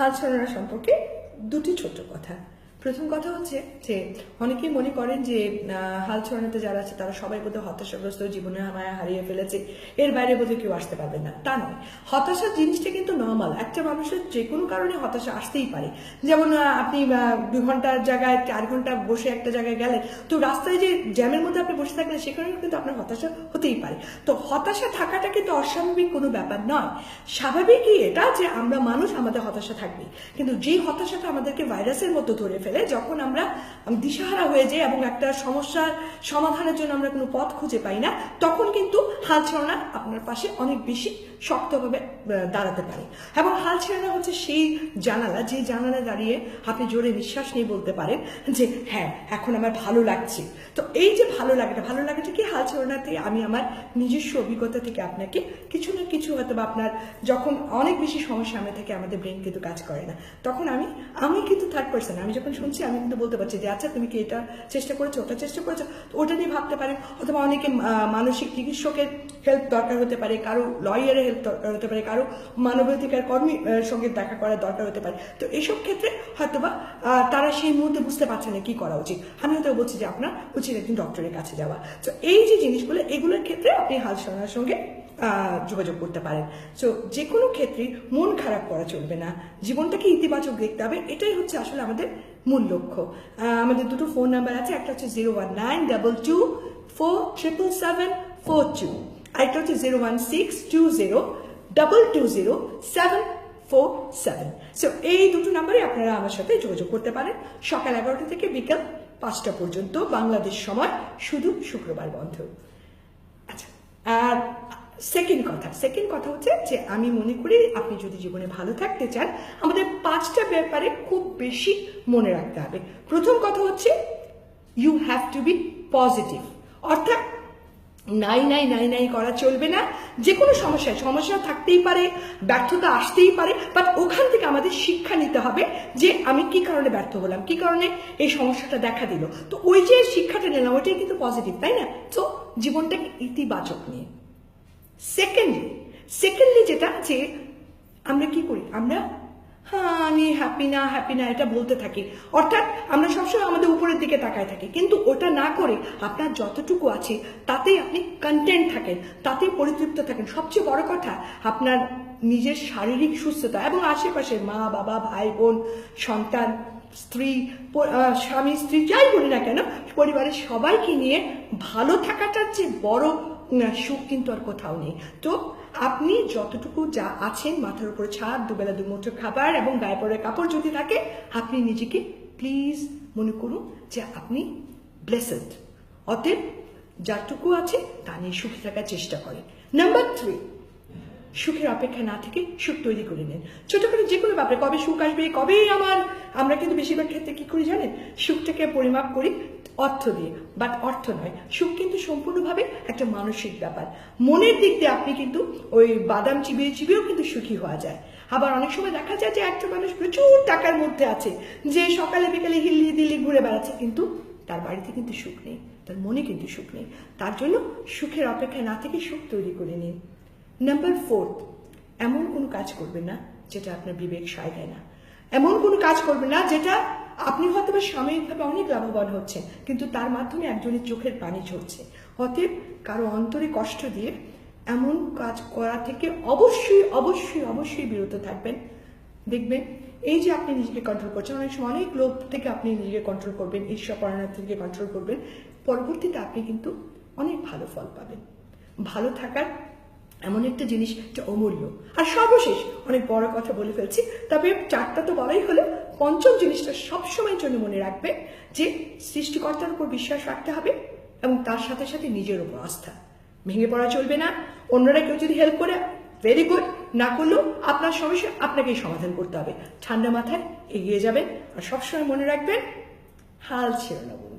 হাল সম্পর্কে দুটি ছোট কথা। প্রথম কথা হচ্ছে যে অনেকেই মনে করেন যে হাল ছড়ানোতে যারা আছে তারা সবাই বোধহয় হতাশাগ্রস্ত জীবনে মায়া হারিয়ে ফেলেছে। এর বাইরে বোধহয় কেউ আসতে পারবে না। তা নয়। হতাশা জিনিসটা কিন্তু নর্মাল একটা মানুষের যে কোনো কারণে হতাশা আসতেই পারে। যেমন আপনি দু ঘণ্টার জায়গায়, চার ঘণ্টা বসে একটা জায়গায় গেলেন, তো রাস্তায় যে জ্যামের মধ্যে আপনি বসে থাকলেন, সেখানেও কিন্তু আপনার হতাশা হতেই পারে। তো হতাশা থাকাটা কিন্তু অস্বাভাবিক কোনো ব্যাপার নয়। স্বাভাবিকই এটা যে আমরা মানুষ আমাদের হতাশা থাকবে কিন্তু যেই হতাশাটা আমাদেরকে ভাইরাসের মতো ধরে ফেলে যখন আমরা দিশাহারা হয়ে যাই এবং একটা সমস্যার সমাধানের জন্য আমরা কোনো পথ খুঁজে পাই না, তখন কিন্তু হাল ছাড়ানো আপনার পাশে অনেক বেশি শক্তভাবে দাঁড়াতে পারে। এবং হাল ছেড়ানো হচ্ছে সেই জানালা, যে জানালা দাঁড়িয়ে আপনি জোরে নিঃশ্বাস নিয়ে বলতে পারেন যে হ্যাঁ এখন আমার ভালো লাগছে। তো এই যে ভালো লাগাটা ভালো লাগাটা কি হাল ছাড়ানোতে আমি আমার নিজস্ব অভিজ্ঞতা থেকে আপনাকে কিছু না কিছু হয়তো বা আপনার যখন অনেক বেশি সমস্যা আমি থাকে আমাদের ব্রেন কিন্তু কাজ করে না। তখন আমি আমি কিন্তু থার্ড পার্সন আমি যখন শুনছি, আমি কিন্তু বলতে পারছি যে আচ্ছা তুমি কি এটা চেষ্টা করেছ? ওটা চেষ্টা করেছ? ওটা নিয়ে ভাবতে পারেন। অথবা অনেকে মানসিক চিকিৎসকের হেল্প দরকার হতে পারে, কারও লয়ারের হেল্প দরকার হতে পারে, কারও মানবাধিকার কর্মী সঙ্গে দেখা করার দরকার হতে পারে। তো এইসব ক্ষেত্রে হয়তোবা তারা সেই মুহূর্তে বুঝতে পারছে না কি করা উচিত। আমি হয়তো বলছি যে, আপনার উচিত একজন ডক্টরের কাছে যাওয়া। তো এই যে জিনিসগুলো, এগুলোর ক্ষেত্রে আপনি হাল সঙ্গে যোগাযোগ করতে পারেন। সো যে কোনো ক্ষেত্রে মন খারাপ করা চলবে না। জীবনটাকে ইতিবাচক দেখতে হবে। এটাই হচ্ছে আসলে আমাদের মূল লক্ষ্য। আমাদের দুটো ফোন নাম্বার আছে। একটা হচ্ছে zero one nine double two four triple seven four two আরেকটা হচ্ছে zero one six two zero double two zero seven four seven so এই দুটো নাম্বারে আপনারা আমার সাথে যোগাযোগ করতে পারেন। সকাল এগারোটা থেকে বিকাল পাঁচটা পর্যন্ত। বাংলাদেশ সময় শুধু শুক্রবার বন্ধ। আচ্ছা আর সেকেন্ড কথা সেকেন্ড কথা হচ্ছে যে আমি মনে করি আপনি যদি জীবনে ভালো থাকতে চান, আমাদের পাঁচটা ব্যাপারে খুব বেশি মনে রাখতে হবে। প্রথম কথা হচ্ছে you have to be positive অর্থাৎ নাই নাই নাই নাই করা চলবে না। যে কোনো সমস্যায়, সমস্যা থাকতেই পারে, ব্যর্থতা আসতেই পারে বাট ওখান থেকে আমাদের শিক্ষা নিতে হবে যে আমি কি কারণে ব্যর্থ হলাম, কি কারণে এই সমস্যাটা দেখা দিল। তো ওই যে শিক্ষাটা নিলাম, ওইটাই কিন্তু পজিটিভ তাই না? তো জীবনটাকে ইতিবাচক নিয়ে। সেকেন্ডলি সেকেন্ডলি যেটা যে আমরা কি করি? আমরা হ্যাঁ আমি হ্যাপি না হ্যাপি না, এটা বলতে থাকি। অর্থাৎ আমরা সবসময় আমাদের উপরের দিকে তাকায় থাকি। কিন্তু ওটা না করে আপনার যতটুকু আছে, তাতেই আপনি কন্টেন্ট থাকেন, তাতেই পরিতৃপ্ত থাকেন। সবচেয়ে বড় কথা, আপনার নিজের শারীরিক সুস্থতা এবং আশেপাশের মা, বাবা, ভাই, বোন, সন্তান, স্ত্রী স্বামী, স্ত্রী, যাই বলি না কেন, পরিবারের সবাইকে নিয়ে ভালো থাকাটার যে বড় সুখ কিন্তু আর কোথাও নেই। তো আপনি যতটুকু যা আছেন, মাথার উপর ছাদ, দুবেলা দুমুঠো খাবার এবং গায়ে পরে কাপড় যদি থাকে, আপনি নিজেকে প্লিজ মনে করুন যে আপনি ব্লেসেড অতএব যাটুকু আছে, তা নিয়ে সুখী থাকার চেষ্টা করেন। নাম্বার থ্রি সুখের অপেক্ষা না থেকে সুখ তৈরি করে নেন। ছোট করে যে কোনো ব্যাপারে, কবে সুখ আসবে কবে আমার, আমরা কিন্তু বেশিরভাগ ক্ষেত্রে কি করি জানেন? সুখটাকে পরিমাপ করি অর্থ দিয়ে বাট অর্থ নয়, সুখ কিন্তু সম্পূর্ণভাবে একটা মানসিক ব্যাপার। মনের দিক দিয়ে আপনি কিন্তু ওই বাদাম চিবিয়ে চিবিয়েও কিন্তু সুখী হওয়া যায়। আবার অনেক সময় দেখা যায় যে একটা মানুষ প্রচুর টাকার মধ্যে আছে, যে সকালে বিকালে হিল্লি দিল্লি ঘুরে বেড়াচ্ছে, কিন্তু তার বাড়িতে কিন্তু সুখ নেই, তার মনে কিন্তু সুখ নেই। তার জন্য সুখের অপেক্ষায় না থেকে সুখ তৈরি করে নিন। নাম্বার ফোর্থ এমন কোনো কাজ করবেন না যেটা আপনার বিবেক সায় দেয় না। এমন কোনো কাজ করবেন না যেটা আপনি হয়তো বা সাময়িকভাবে অনেক লাভবান হচ্ছেন, কিন্তু তার মাধ্যমে একজনের চোখের পানি ঝরছে। অতএব কারও অন্তরে কষ্ট দিয়ে এমন কাজ করা থেকে অবশ্যই অবশ্যই অবশ্যই বিরত থাকবেন। দেখবেন, এই যে আপনি নিজেকে কন্ট্রোল করছেন, অনেক সময় অনেক লোক থেকে আপনি নিজেকে কন্ট্রোল করবেন ঈশ্বর পরায়ণ থেকে কন্ট্রোল করবেন। পরবর্তীতে আপনি কিন্তু অনেক ভালো ফল পাবেন। ভালো থাকার এমন একটা জিনিস এটা অমূল্য। আর সর্বশেষ, অনেক বড় কথা বলে ফেলছি, তবে চারটা তো বলাই হলো পঞ্চম জিনিসটা সবসময়ের জন্য মনে রাখবে যে সৃষ্টিকর্তার উপর বিশ্বাস রাখতে হবে এবং তার সাথে সাথে নিজের উপর আস্থা। ভেঙে পড়া চলবে না। অন্যরা কেউ যদি হেল্প করে ভেরি গুড না করলেও আপনার সমস্যা আপনাকেই সমাধান করতে হবে। ঠান্ডা মাথায় এগিয়ে যাবেন আর সবসময় মনে রাখবেন, হাল ছেড়ে না বন্ধু